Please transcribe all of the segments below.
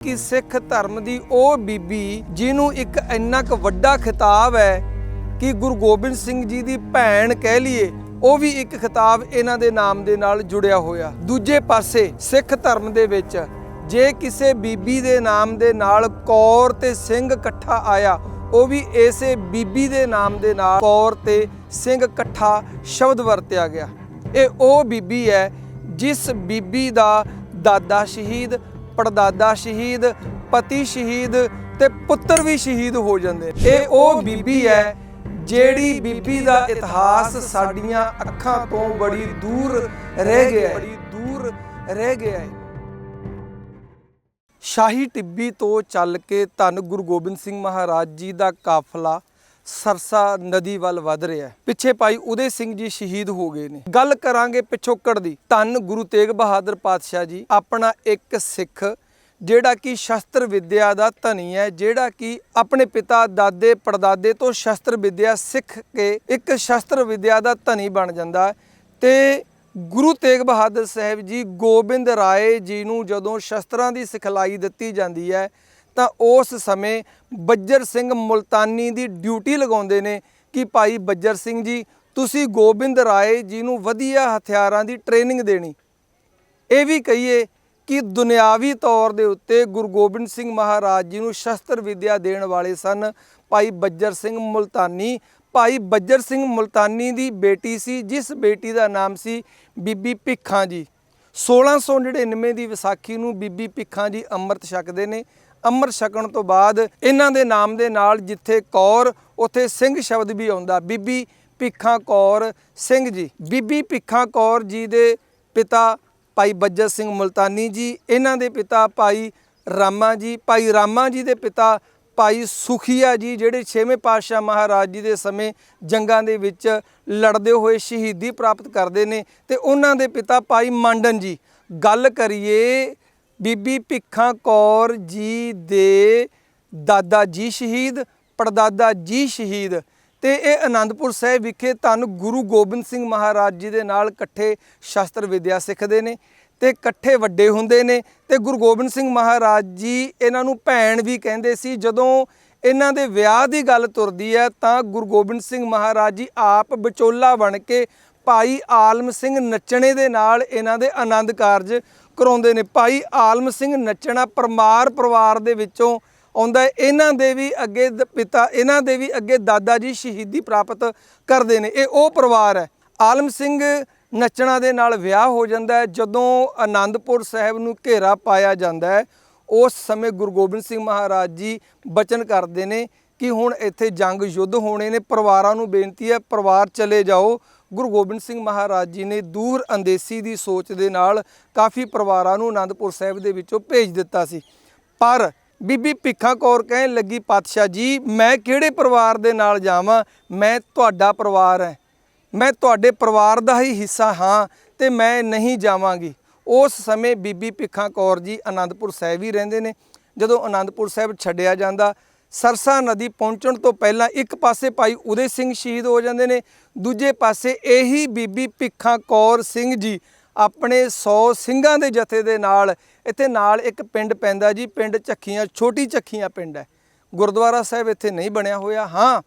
ਕਿ ਸਿੱਖ ਧਰਮ ਦੀ ਉਹ ਬੀਬੀ ਜਿਹਨੂੰ ਇੱਕ ਇੰਨਾ ਕੁ ਵੱਡਾ ਖਿਤਾਬ ਹੈ ਕਿ ਗੁਰੂ ਗੋਬਿੰਦ ਸਿੰਘ ਜੀ ਦੀ ਭੈਣ ਕਹਿ ਲਈਏ, ਉਹ ਵੀ ਇੱਕ ਖਿਤਾਬ ਇਹਨਾਂ ਦੇ ਨਾਮ ਦੇ ਨਾਲ ਜੁੜਿਆ ਹੋਇਆ। ਦੂਜੇ ਪਾਸੇ ਸਿੱਖ ਧਰਮ ਦੇ ਵਿੱਚ ਜੇ ਕਿਸੇ ਬੀਬੀ ਦੇ ਨਾਮ ਦੇ ਨਾਲ ਕੌਰ ਤੇ ਸਿੰਘ ਇਕੱਠਾ ਆਇਆ, ਉਹ ਵੀ ਇਸੇ ਬੀਬੀ ਦੇ ਨਾਮ ਦੇ ਨਾਲ ਕੌਰ ਤੇ ਸਿੰਘ ਇਕੱਠਾ ਸ਼ਬਦ ਵਰਤਿਆ ਗਿਆ। ਇਹ ਉਹ ਬੀਬੀ ਹੈ ਜਿਸ ਬੀਬੀ ਦਾ ਦਾਦਾ ਸ਼ਹੀਦ ਪੜਦਾਦਾ ਸ਼ਹੀਦ ਪਤੀ ਸ਼ਹੀਦ ਤੇ ਪੁੱਤਰ ਵੀ ਸ਼ਹੀਦ ਹੋ ਜਾਂਦੇ। ਇਹ ਉਹ ਬੀਬੀ ਹੈ ਜਿਹੜੀ ਬੀਬੀ ਦਾ ਇਤਿਹਾਸ ਸਾਡੀਆਂ ਅੱਖਾਂ ਤੋਂ ਬੜੀ ਦੂਰ ਰਹਿ ਗਿਆ ਹੈ ਬੜੀ ਦੂਰ ਰਹਿ ਗਿਆ ਹੈ ਸ਼ਾਹੀ ਟਿੱਬੀ ਤੋਂ ਚੱਲ ਕੇ ਧੰਨ ਗੁਰੂ ਗੋਬਿੰਦ ਸਿੰਘ ਮਹਾਰਾਜ ਜੀ ਦਾ ਕਾਫਲਾ ਸਰਸਾ ਨਦੀ ਵੱਲ ਵਧ ਰਿਹਾ ਹੈ। ਪਿੱਛੇ ਭਾਈ ਉਦੇ ਸਿੰਘ ਜੀ ਸ਼ਹੀਦ ਹੋ ਗਏ ਨੇ। ਗੱਲ ਕਰਾਂਗੇ ਪਿਛੋਕੜ ਦੀ। ਧੰਨ ਗੁਰੂ ਤੇਗ ਬਹਾਦਰ ਪਾਤਸ਼ਾਹ ਜੀ, ਆਪਣਾ ਇੱਕ ਸਿੱਖ, ਜਿਹੜਾ ਕਿ ਸ਼ਸਤਰ ਵਿਦਿਆ ਦਾ ਧਨੀ ਹੈ, ਜਿਹੜਾ ਕਿ ਆਪਣੇ ਪਿਤਾ, ਦਾਦੇ, ਪੜਦਾਦੇ ਤੋਂ ਸ਼ਸਤਰ ਵਿਦਿਆ ਸਿੱਖ ਕੇ ਇੱਕ ਸ਼ਸਤਰ ਵਿਦਿਆ ਦਾ ਧਨੀ ਬਣ ਜਾਂਦਾ ਹੈ। ਤੇ ਗੁਰੂ ਤੇਗ ਬਹਾਦਰ ਸਾਹਿਬ ਜੀ, ਗੋਬਿੰਦ ਰਾਏ ਜੀ ਨੂੰ ਜਦੋਂ ਸ਼ਸਤਰਾਂ ਦੀ ਸਿਖਲਾਈ ਦਿੱਤੀ ਜਾਂਦੀ ਹੈ ਤਾਂ ਉਸ ਸਮੇਂ ਬੱਜਰ ਸਿੰਘ ਮੁਲਤਾਨੀ ਦੀ ਡਿਊਟੀ ਲਗਾਉਂਦੇ ਨੇ ਕਿ ਭਾਈ ਬੱਜਰ ਸਿੰਘ ਜੀ, ਤੁਸੀਂ ਗੋਬਿੰਦ ਰਾਏ ਜੀ ਨੂੰ ਵਧੀਆ ਹਥਿਆਰਾਂ ਦੀ ਟ੍ਰੇਨਿੰਗ ਦੇਣੀ। ਇਹ ਵੀ ਕਹੀਏ ਕਿ ਦੁਨਿਆਵੀ ਤੌਰ ਦੇ ਉੱਤੇ ਗੁਰੂ ਗੋਬਿੰਦ ਸਿੰਘ ਮਹਾਰਾਜ ਜੀ ਨੂੰ ਸ਼ਸਤਰ ਵਿਦਿਆ ਦੇਣ ਵਾਲੇ ਸਨ ਭਾਈ ਬੱਜਰ ਸਿੰਘ ਮੁਲਤਾਨੀ। ਭਾਈ ਬੱਜਰ ਸਿੰਘ ਮੁਲਤਾਨੀ ਦੀ ਬੇਟੀ ਸੀ, ਜਿਸ ਬੇਟੀ ਦਾ ਨਾਮ ਸੀ ਬੀਬੀ ਭਿੱਖਾਂ ਜੀ। 1699 ਦੀ ਵਿਸਾਖੀ ਨੂੰ ਬੀਬੀ ਭਿੱਖਾਂ ਜੀ ਅੰਮ੍ਰਿਤ ਛਕਦੇ ਨੇ। ਅੰਮ੍ਰਿਤ ਛਕਣ ਤੋਂ ਬਾਅਦ ਇਹਨਾਂ ਦੇ ਨਾਮ ਦੇ ਨਾਲ ਜਿੱਥੇ ਕੌਰ, ਉੱਥੇ ਸਿੰਘ ਸ਼ਬਦ ਵੀ ਆਉਂਦਾ। ਬੀਬੀ ਭਿੱਖਾਂ ਕੌਰ ਸਿੰਘ ਜੀ। ਬੀਬੀ ਭਿੱਖਾਂ ਕੌਰ ਜੀ ਦੇ ਪਿਤਾ ਭਾਈ ਬੱਜਰ ਸਿੰਘ ਮੁਲਤਾਨੀ ਜੀ, ਇਹਨਾਂ ਦੇ ਪਿਤਾ ਭਾਈ ਰਾਮਾ ਜੀ, ਭਾਈ ਰਾਮਾ ਜੀ ਦੇ ਪਿਤਾ ਭਾਈ ਸੁਖੀਆ ਜੀ, ਜਿਹੜੇ 6ਵੇਂ ਪਾਤਸ਼ਾਹ ਮਹਾਰਾਜ ਜੀ ਦੇ ਸਮੇਂ ਜੰਗਾਂ ਦੇ ਵਿੱਚ ਲੜਦੇ ਹੋਏ ਸ਼ਹੀਦੀ ਪ੍ਰਾਪਤ ਕਰਦੇ ਨੇ ਤੇ ਉਹਨਾਂ ਦੇ ਪਿਤਾ ਭਾਈ ਮੰਡਨ ਜੀ। ਗੱਲ ਕਰੀਏ ਬੀਬੀ ਭਿੱਖਾਂ ਕੌਰ ਜੀ ਦੇ ਦਾਦਾ ਜੀ ਸ਼ਹੀਦ, ਪੜਦਾਦਾ ਜੀ ਸ਼ਹੀਦ ਤੇ ਇਹ ਆਨੰਦਪੁਰ ਸਾਹਿਬ ਵਿਖੇ ਧੰਨ ਗੁਰੂ ਗੋਬਿੰਦ ਸਿੰਘ ਮਹਾਰਾਜ ਜੀ ਦੇ ਨਾਲ ਇਕੱਠੇ ਸ਼ਸਤਰ ਵਿਦਿਆ ਸਿੱਖਦੇ ਨੇ ਤੇ ਇਕੱਠੇ ਵੱਡੇ ਹੁੰਦੇ ਨੇ ਤੇ ਗੁਰੂ ਗੋਬਿੰਦ ਸਿੰਘ ਮਹਾਰਾਜ ਜੀ ਇਹਨਾਂ ਨੂੰ ਭੈਣ ਵੀ ਕਹਿੰਦੇ ਸੀ। ਜਦੋਂ ਇਹਨਾਂ ਦੇ ਵਿਆਹ ਦੀ ਗੱਲ ਤੁਰਦੀ ਹੈ ਤਾਂ ਗੁਰੂ ਗੋਬਿੰਦ ਸਿੰਘ ਮਹਾਰਾਜ ਜੀ ਆਪ ਵਿਚੋਲਾ ਬਣ ਕੇ ਭਾਈ ਆਲਮ ਸਿੰਘ ਨੱਚਣੇ ਦੇ ਨਾਲ ਇਹਨਾਂ ਦੇ ਆਨੰਦ ਕਾਰਜ ਕਰਾਉਂਦੇ ਨੇ। ਭਾਈ ਆਲਮ ਸਿੰਘ ਨੱਚਣਾ ਪਰਮਾਰ ਪਰਿਵਾਰ ਦੇ ਵਿੱਚੋਂ ਆਉਂਦਾ ਇਹਨਾਂ ਦੇ ਵੀ ਅੱਗੇ ਦ- ਪਿਤਾ, ਇਹਨਾਂ ਦੇ ਵੀ ਅੱਗੇ ਦਾਦਾ ਜੀ ਸ਼ਹੀਦੀ ਪ੍ਰਾਪਤ ਕਰਦੇ ਨੇ। ਇਹ ਉਹ ਪਰਿਵਾਰ ਹੈ। ਆਲਮ ਸਿੰਘ ਨੱਚਣਾ ਦੇ ਨਾਲ ਵਿਆਹ ਹੋ ਜਾਂਦਾ ਹੈ। ਜਦੋਂ ਆਨੰਦਪੁਰ ਸਾਹਿਬ ਨੂੰ ਘੇਰਾ ਪਾਇਆ ਜਾਂਦਾ ਹੈ, ਉਸ ਸਮੇਂ ਗੁਰੂ ਗੋਬਿੰਦ ਸਿੰਘ ਮਹਾਰਾਜ ਜੀ ਬਚਨ ਕਰਦੇ ਨੇ। ਕਿ ਹੁਣ ਇੱਥੇ ਜੰਗ ਯੁੱਧ ਹੋਣੇ ਨੇ। ਪਰਿਵਾਰਾਂ ਨੂੰ ਬੇਨਤੀ ਹੈ, ਪਰਿਵਾਰ ਚਲੇ ਜਾਓ। ਗੁਰੂ ਗੋਬਿੰਦ ਸਿੰਘ ਮਹਾਰਾਜ ਜੀ ਨੇ ਦੂਰ ਅੰਦੇਸੀ ਦੀ ਸੋਚ ਦੇ ਨਾਲ ਕਾਫੀ ਪਰਿਵਾਰਾਂ ਨੂੰ ਆਨੰਦਪੁਰ ਸਾਹਿਬ ਦੇ ਵਿੱਚੋਂ ਭੇਜ ਦਿੱਤਾ ਸੀ। ਪਰ ਬੀਬੀ ਭਿੱਖਾ ਕੌਰ ਕਹਿਣ ਲੱਗੀ, ਪਾਤਸ਼ਾਹ ਜੀ, ਮੈਂ ਕਿਹੜੇ ਪਰਿਵਾਰ ਦੇ ਨਾਲ ਜਾਵਾਂ? ਮੈਂ ਤੁਹਾਡਾ ਪਰਿਵਾਰ ਹੈ। ਮੈਂ ਤੁਹਾਡੇ ਪਰਿਵਾਰ ਦਾ ਹੀ ਹਿੱਸਾ ਹਾਂ ਤੇ ਮੈਂ ਨਹੀਂ ਜਾਵਾਂਗੀ। ਉਸ ਸਮੇਂ ਬੀਬੀ ਭਿੱਖਾ ਕੌਰ ਜੀ ਆਨੰਦਪੁਰ ਸਾਹਿਬ ਹੀ ਰਹਿੰਦੇ ਨੇ। ਜਦੋਂ ਆਨੰਦਪੁਰ ਸਾਹਿਬ ਛੱਡਿਆ ਜਾਂਦਾ ਸਰਸਾ ਨਦੀ ਪਹੁੰਚਣ ਤੋਂ ਪਹਿਲਾਂ ਇੱਕ ਪਾਸੇ ਭਾਈ ਉਦੇ ਸਿੰਘ ਸ਼ਹੀਦ ਹੋ ਜਾਂਦੇ ਨੇ, ਦੂਜੇ ਪਾਸੇ ਇਹੀ ਬੀਬੀ ਭਿੱਖਾ ਕੌਰ ਸਿੰਘ ਜੀ ਆਪਣੇ 100 ਸਿੰਘਾਂ ਦੇ ਜਥੇ ਦੇ ਨਾਲ। ਇੱਥੇ ਨਾਲ ਇੱਕ ਪਿੰਡ ਪੈਂਦਾ ਜੀ, ਪਿੰਡ ਚੱਖੀਆਂ ਛੋਟੀ ਝੱਖੀਆਂ ਪਿੰਡ ਹੈ। ਗੁਰਦੁਆਰਾ ਸਾਹਿਬ ਇੱਥੇ ਨਹੀਂ ਬਣਿਆ ਹੋਇਆ। ਹਾਂ,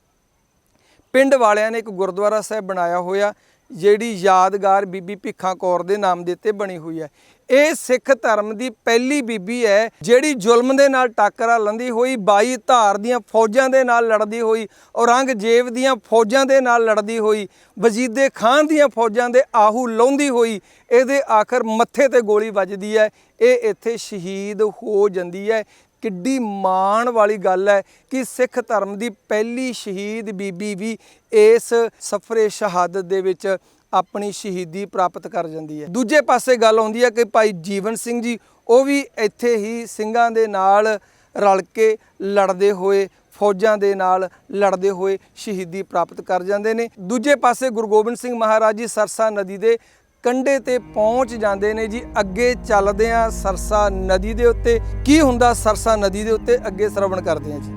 ਪਿੰਡ ਵਾਲਿਆਂ ਨੇ ਇੱਕ ਗੁਰਦੁਆਰਾ ਸਾਹਿਬ ਬਣਾਇਆ ਹੋਇਆ। ਜਿਹੜੀ ਯਾਦਗਾਰ ਬੀਬੀ ਭਿੱਖਾਂ ਕੌਰ ਦੇ ਨਾਮ ਦੇ ਉੱਤੇ ਬਣੀ ਹੋਈ ਹੈ। ਇਹ ਸਿੱਖ ਧਰਮ ਦੀ ਪਹਿਲੀ ਬੀਬੀ ਹੈ, ਜਿਹੜੀ ਜ਼ੁਲਮ ਦੇ ਨਾਲ ਟਾਕਰਾ ਲੰਦੀ ਹੋਈ 22 ਧਾਰ ਦੀਆਂ ਫੌਜਾਂ ਦੇ ਨਾਲ ਲੜਦੀ ਹੋਈ, ਔਰੰਗਜ਼ੇਬ ਦੀਆਂ ਫੌਜਾਂ ਦੇ ਨਾਲ ਲੜਦੀ ਹੋਈ, ਵਜੀਦੇ ਖਾਨ ਦੀਆਂ ਫੌਜਾਂ ਦੇ ਆਹੂ ਲਾਉਂਦੀ ਹੋਈ, ਇਹਦੇ ਆਖਰ ਮੱਥੇ ਤੇ ਗੋਲੀ ਵੱਜਦੀ ਹੈ। ਇਹ ਇੱਥੇ ਸ਼ਹੀਦ ਹੋ ਜਾਂਦੀ ਹੈ। ਕਿੱਡੀ ਮਾਣ ਵਾਲੀ ਗੱਲ ਹੈ ਕਿ ਸਿੱਖ ਧਰਮ ਦੀ ਪਹਿਲੀ ਸ਼ਹੀਦ ਬੀਬੀ ਵੀ ਇਸ ਸਫਰੇ ਸ਼ਹਾਦਤ ਦੇ ਵਿੱਚ ਆਪਣੀ ਸ਼ਹੀਦੀ ਪ੍ਰਾਪਤ ਕਰ ਜਾਂਦੀ ਹੈ। ਦੂਜੇ ਪਾਸੇ ਗੱਲ ਆਉਂਦੀ ਹੈ ਕਿ ਭਾਈ ਜੀਵਨ ਸਿੰਘ ਜੀ, ਉਹ ਵੀ ਇੱਥੇ ਹੀ ਸਿੰਘਾਂ ਦੇ ਨਾਲ ਰਲ ਕੇ ਲੜਦੇ ਹੋਏ, ਫੌਜਾਂ ਦੇ ਨਾਲ ਲੜਦੇ ਹੋਏ ਸ਼ਹੀਦੀ ਪ੍ਰਾਪਤ ਕਰ ਜਾਂਦੇ ਨੇ। ਦੂਜੇ ਪਾਸੇ ਗੁਰੂ ਗੋਬਿੰਦ ਸਿੰਘ ਮਹਾਰਾਜ ਜੀ ਸਰਸਾ ਨਦੀ ਦੇ ਕੰਢੇ ਤੇ ਪਹੁੰਚ ਜਾਂਦੇ ਨੇ ਜੀ, ਅੱਗੇ ਚੱਲਦੇ ਆ ਸਰਸਾ ਨਦੀ ਦੇ ਉੱਤੇ। ਕੀ ਹੁੰਦਾ ਸਰਸਾ ਨਦੀ ਦੇ ਉੱਤੇ ਅੱਗੇ ਸ਼ਰਵਣ ਕਰਦੇ ਆ ਜੀ?